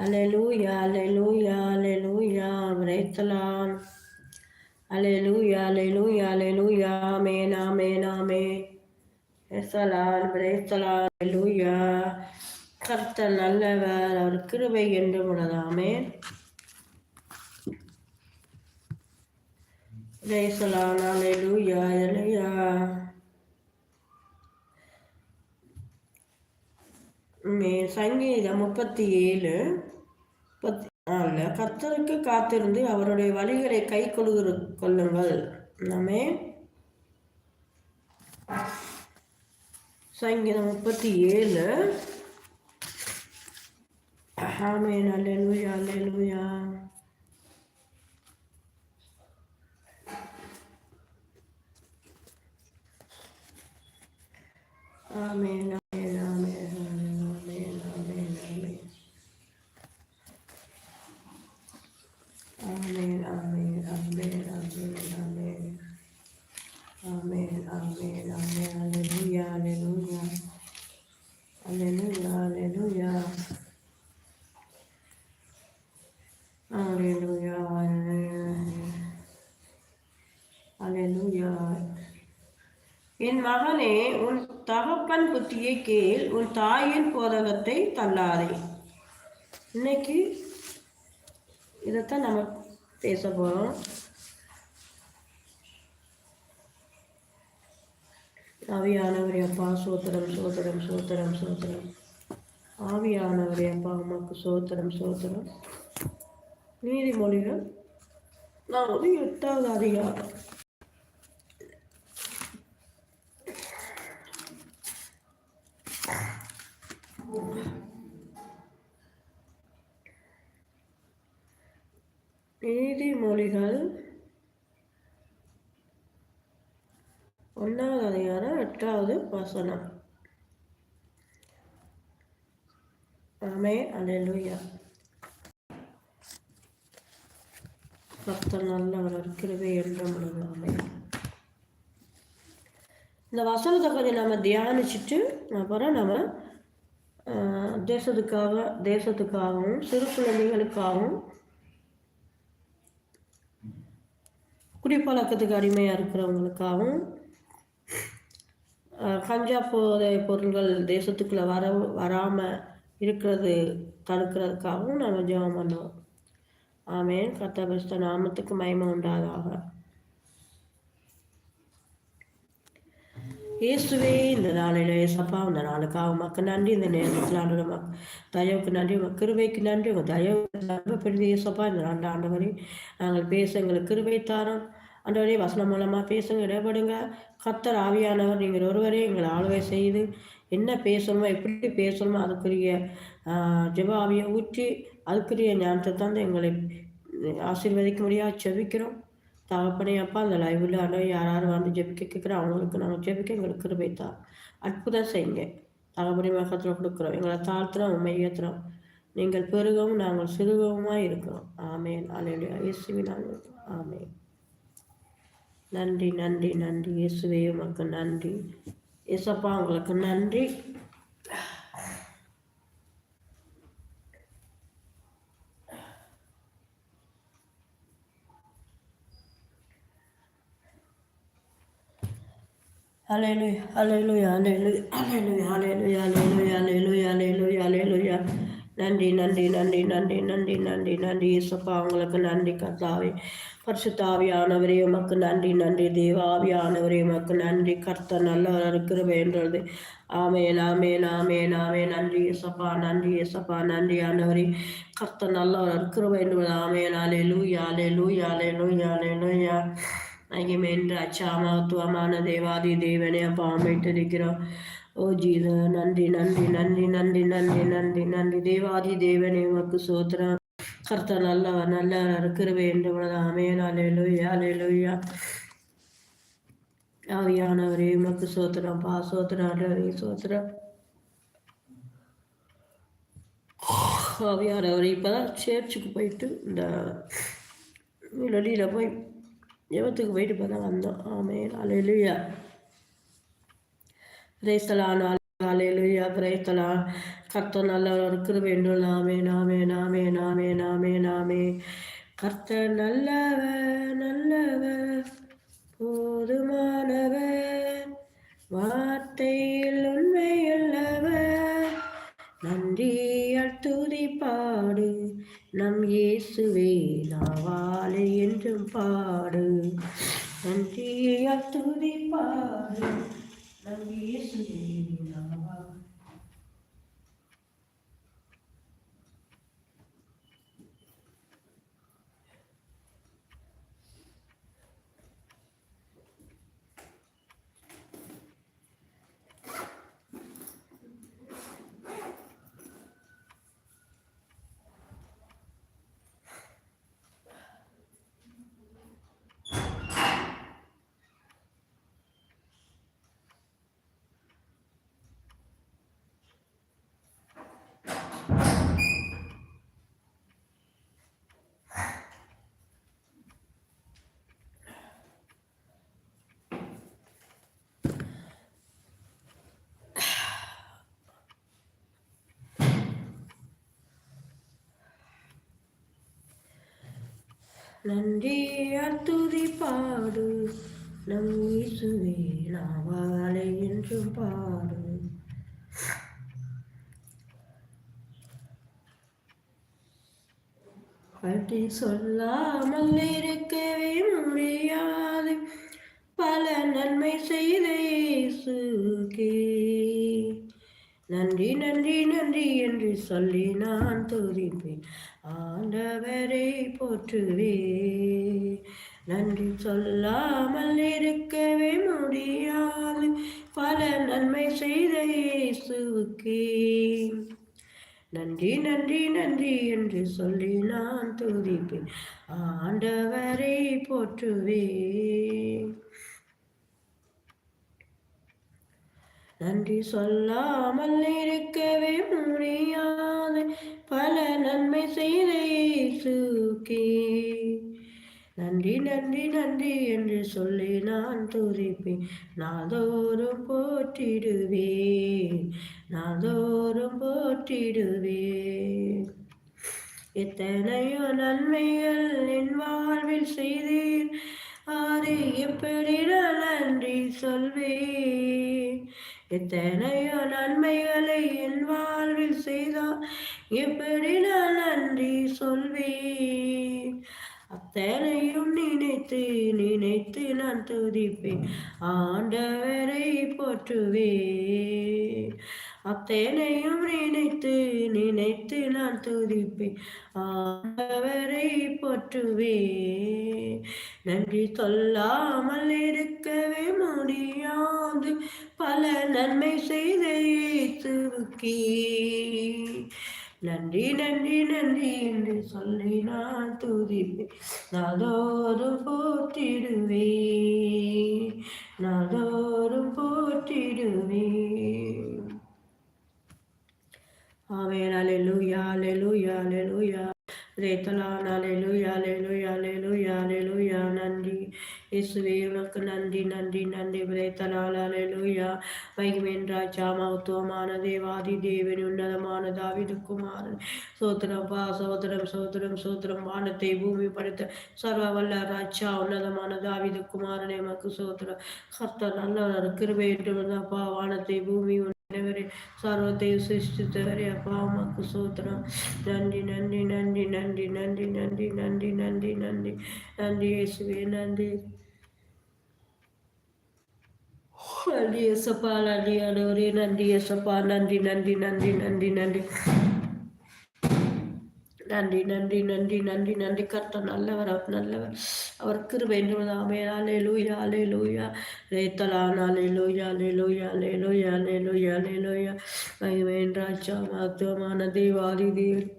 அலலூயா அலலூயா அலலூயா விரைத்தலான் அலலூயா அலலூயா அலலூயா மேனா மேனாமே echelon விரைத்தலான் அலலூயா கர்த்தர் நல்லவர் அவர் கிருபை என்று உணராமே விரைசலான் அலலூயா அலலூயா சங்கீதம் முப்பத்தி ஏழு. நாலு கர்த்தருக்கு காத்திருந்து அவருடைய வழிகளை கை கொள்கிற கொள்ளுங்கள். நாமே சங்கீதம் முப்பத்தி ஏழு. ஆமேன். அல்லேலூயா அல்லேலூயா. ஆமேன் ஆமேன் ஆமேன். என் மகனே உன் தகப்பன் புத்தியை கேள் உன் தாயின் போதகத்தை தள்ளாதே. இன்னைக்கு இதைத்தான் நம்ம பேச போகிறோம் ஆவியானவரே அப்பா சோத்திரம் சோத்திரம் சோத்திரம் சோத்திரம். ஆவியானவரே அப்பா அம்மாக்கு சோத்திரம் சோத்திரம். நீதிமொழிகள் நான் ஒரு எட்டாவது அதிகாரம். நீதிமொழிகள் ஒன்றாவது அதிகாரம் எட்டாவது வசனம். ஆமே அல்லேலூயா. கர்த்தர் நல்லவர் கிருபை என்றும் உள்ளது இந்த வசனத்தை கொஞ்சம் நம்ம தியானிச்சுட்டு அப்புறம் நம்ம தேசத்துக்காக தேசத்துக்காகவும் சிறு குழந்தைகளுக்காகவும் குடிப்பழக்கத்துக்கு அடிமையாக இருக்கிறவங்களுக்காகவும் கஞ்சா போதை பொருள்கள் தேசத்துக்குள்ளே வர வராமல் இருக்கிறது தடுக்கிறதுக்காகவும் நம்ம ஜெபம் பண்ணுவோம். ஆமேன். கத்தபஸ்த நாமத்துக்கு மகிமை உண்டாதாக. இயேசுவே இந்த நாளில் இயேசப்பா இந்த நாளுக்காக மக்கள் நன்றி இந்த நேரத்தில் ஆண்டு மக் தயவுக்கு நன்றி உங்கள் கிருவைக்கு நன்றி உங்கள் தயவு நம்பப்படுது இயேசப்பா இந்த ஆண்டு ஆண்டவரே நாங்கள் பேச எங்களுக்கு கிருவை தாரோம். ஆண்டவரே வசனம் மூலமாக பேசுங்க இடப்படுங்க கத்தர் ஆவியானவர் நீங்கள் ஒருவரே எங்களை ஆளுகை செய்து என்ன பேசணுமோ எப்படி பேசணுமோ அதுக்குரிய ஆஹ், ஊற்றி அதுக்குரிய ஞானத்தை தந்து எங்களை ஆசீர்வதிக்க முடியாது செபிக்கிறோம் தகப்பனே அப்பா அந்த லைவில் ஆனால் யார் யார் வந்து ஜெபிக்க கேட்குறோம் அவங்களுக்கு நாங்கள் ஜெபிக்க எங்களுக்கு கிருபைத்தா அற்புதம் செய்யுங்க. தகப்பனே மகத்தில் கொடுக்குறோம். எங்களை தாழ்த்துறோம் உண்மை ஏற்றுறோம் நீங்கள் பெருகவும் நாங்கள் சிறுகவுமாக இருக்கிறோம். ஆமேன். அலையிலையா இயேசுவி நாங்கள் ஆமேன். நன்றி நன்றி நன்றி. இயேசுவே மக்கள் நன்றி. இயேசப்பா உங்களுக்கு நன்றி. Hallelujah, hallelujah, hallelujah, hallelujah, hallelujah, hallelujah, hallelujah, hallelujah, hallelujah. நன்றி நன்றி நன்றி நன்றி நன்றி நன்றி நன்றி. இயேசப்பா உங்களுக்கு நன்றி கர்த்தாவே. பரிசுத்தாவியானவரே உமக்கு நன்றி நன்றி. தேவாவியானவரே உமக்கு நன்றி. கர்த்த நல்லவர் இருக்கிறவேன்றது ஆமேன் ஆமேன் ஆமேன் ஆமேன். நன்றி இயேசப்பா நன்றி இயேசப்பா நன்றி ஆனவரே கர்த்த நல்லவர் இருக்கிறவேன்றது வேண்டும் ஆமேன். அலே லூயா அலே லூயா அலே லூயா அலே லூயா மகிமேன்ற அச்சாமத்துவமான தேவாதி தேவனே அப்பா அமைத்திருக்கிறோம் ஓ ஜீத நன்றி நன்றி நன்றி நன்றி நன்றி நன்றி நன்றி. தேவாதி தேவனே உமக்கு சோத்திரம். கர்த்தர் நல்லவர் நல்லவர் இருக்கிற வேண்டும் ஆமேன். அலையலுயா அலையலுயா ஆவியானவரே உமக்கு சோத்திரம். பா சோத்திரம் ஆண்டவரே சோத்திரம். ஆவியானவரே இப்போதான் சேர்ச்சுக்கு போயிட்டு இந்த வெளியில் போய் ஜெபத்துக்கு போயிட்டு இப்போ தான் வந்தோம் ஆமே அலையிலுயா பிரேஸ்தலான் அலையிலுயா பிரேசலான் கர்த்த நல்லவர் இருக்கிற வேண்டும் நாமே நாமே நாமே நாமே நாமே நாமே கர்த்த நல்லவர் நல்லவர் போதுமானவர் வார்த்தையில் உண்மையுள்ளவர் நன்றி துதி பாடு நம் இயேசுவே நாவாலே என்றும் பாடு. நன்றியை துதி பாடு. நம் இயேசுவே நாவாலே நன்றி அத்துதி பாடு. நம் இசுவே நாவாலை என்றும் பாடு. பற்றி சொல்லாமல் இருக்கவே முடியாது. பல நன்மை செய்த இயேசுக்கே. நன்றி நன்றி நன்றி என்று சொல்லி நான் துதிப்பேன். ஆண்டவரை போற்றுவே. நன்றி சொல்லாமல் இருக்கவே முடியாது. பல நன்மை செய்த இயேசுவுக்கே. நன்றி நன்றி நன்றி என்று சொல்லி நான் துதிப்பேன். ஆண்டவரை போற்றுவே. நன்றி சொல்லாமல் இருக்கவே முடியாது. பல நன்மை செய்த இயேசுக்கே. நன்றி நன்றி நன்றி என்று சொல்லி நான் துதிப்பேன். நாதோறும் போற்றிடுவேன். நாதோறும் போற்றிடுவேன். எத்தனையோ நன்மைகள் என் வாழ்வில் செய்தேன். அதை எப்படி நான் நன்றி சொல்வேன்? எத்தனையோ நன்மைகளை என் வாழ்வில் செய்தால் எப்படி நான் நன்றி சொல்வேன்? அத்தனையும் நினைத்து நினைத்து நான் துதிப்பேன். ஆண்டவரை போற்றுவேன். அத்தனையும் நினைத்து நினைத்து நான் துதிப்பேன். ஆண்டவரை போற்றுவே. நன்றி சொல்லாமல் இருக்கவே முடியாது. பல நன்மை செய்த இயேசுக்கே நன்றி நன்றி நன்றி என்று சொல்லி நான் துதிப்பேன். நாதோறும் போற்றிடுவே நாதோறும் போற்றிடுவே ఆమెన్ అలెలు యాలెలు యాలెలు యా రేతలాడాలెలు యాలెలు యాలెలు యాలెలు యా నంది இயேசுவே உனக்கு நன்றி நன்றி நன்றி விரைத்தலாலூயா வைகுவேன்றா சாமத்துவமான தேவாதி தேவன் உன்னதமான தாவிதுக்குமாரன் சோத்திரம் பா சோத்திரம் சோத்திரம் சோத்திரம் வானத்தை பூமி படுத்த சர்வவல்ல ராஜா உன்னதமான தாவிதுக்குமாரன் எமக்கு சோத்திரம் கர்த்த நல்ல கிருபை என்றுப்பா வானத்தை பூமி தேவரே சர்வத்தையும் சிருஷ்டித்தவரே அப்பா அம்மாக்கு சோத்திரம் நன்றி நன்றி நன்றி நன்றி நன்றி நன்றி நன்றி நன்றி நன்றி நன்றி இயேசுவே நன்றி நன்றி எசப்பா நன்றி அடவரே நன்றி எசப்பா நன்றி நன்றி நன்றி நன்றி நன்றி நன்றி நன்றி நன்றி நன்றி நன்றி கர்த்த நல்லவர் நல்லவர் அவர் கிருபை என்றுவதாமே அலே லூயா அலே லூயா ரேத்தலான் அலே லூயா அலே லூயா அலே லூயா அலே லூயா அலே லூயா மகிமேன் ராஜா மகத்துவமான தேவாதி தேவன்.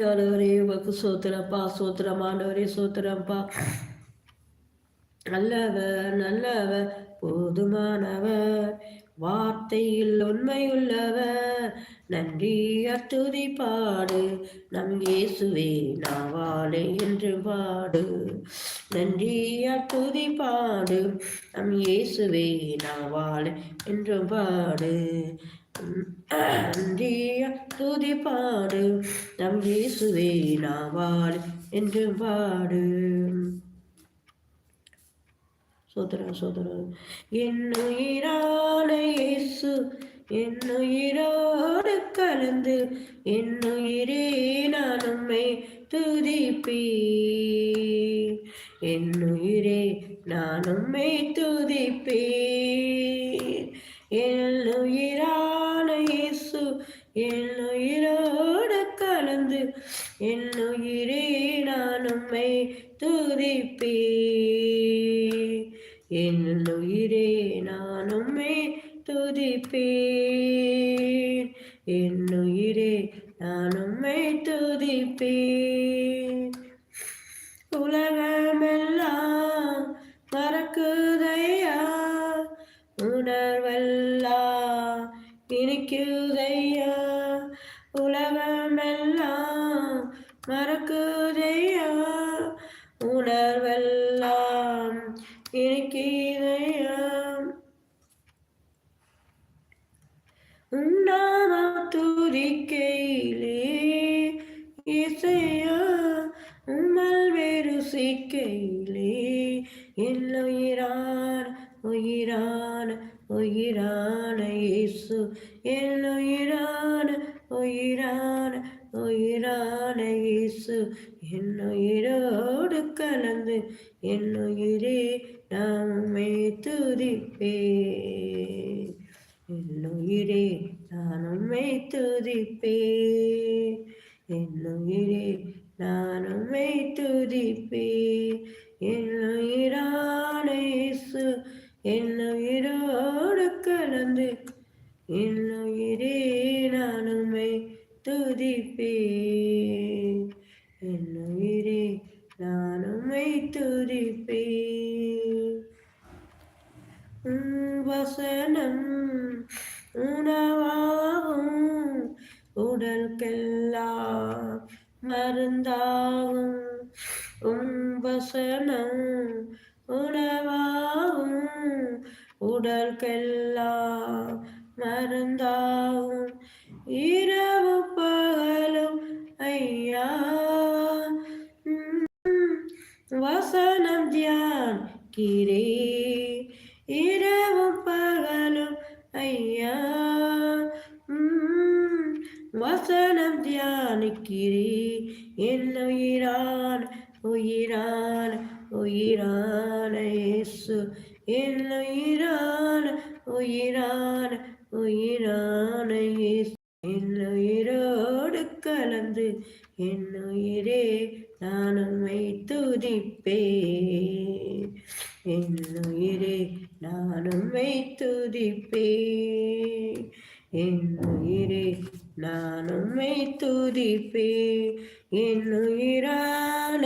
யாரவரே உமக்கு சோத்திரப்பா சோத்திரமானவரே சோத்திரம்ப்பா நல்லவர் நல்லவர் போதுமானவர். வார்த்தையில் உண்மையுள்ளவர். நன்றி அத்துதி பாடு. நம் இயேசுவே நாவாலே என்று பாடு. நன்றி அத்துதி பாடு. நம் இயேசுவே நாவாலே என்று பாடு. நன்றி அத்துதி பாடு. நம் இயேசுவே நாவால் என்று பாடு. சோதர சோதர. என்னுயிரான இயேசு என்னுயிரோடு கலந்து என்னுயிரே நான் உம்மை துதிப்பே என்னுயிரே நான் உம்மை துதிப்பே என்னுயிரான இயேசு என்னுயிரோடு மறக்குதையா உணர்வல்லா? இனிக்குதையா? உலகமெல்லாம் மறக்குதையா? உணர்வெல்லாம் இனிக்குதையா? உன்னாம துதிக்கையிலே இசையா? உம்மல் வேறு சிக்கையிலே எல்லுயிரான் உயிரான உயிரான இயேசு. என் உயிரான உயிரான இயேசு. என்னுயிரோடு கலந்து என்னுயிரே நாமே துதிப்பே என்னுயிரே நானுமே துதிப்பே என்னுயிரே நானுமே துதிப்பே என்ன உயிரான இயேசு உயிரோடு கலந்து என் உயிரே நானுமை துதிப்பேன். துதிப்பே என் உயிரே நானுமை துதிப்பேன். உடல்கெல்லாம் மருந்தாகும் இரவு பகலும் ஐயா வசனம் தியான் கிரே உயிரானையே இயேசு என் உயிரோடு கலந்து என் உயிரே நான் உண்மை துதிப்பே என் உயிரே நான் உண்மை துதிப்பே என் உயிரே நான் உண்மை துதிப்பே என் உயிரான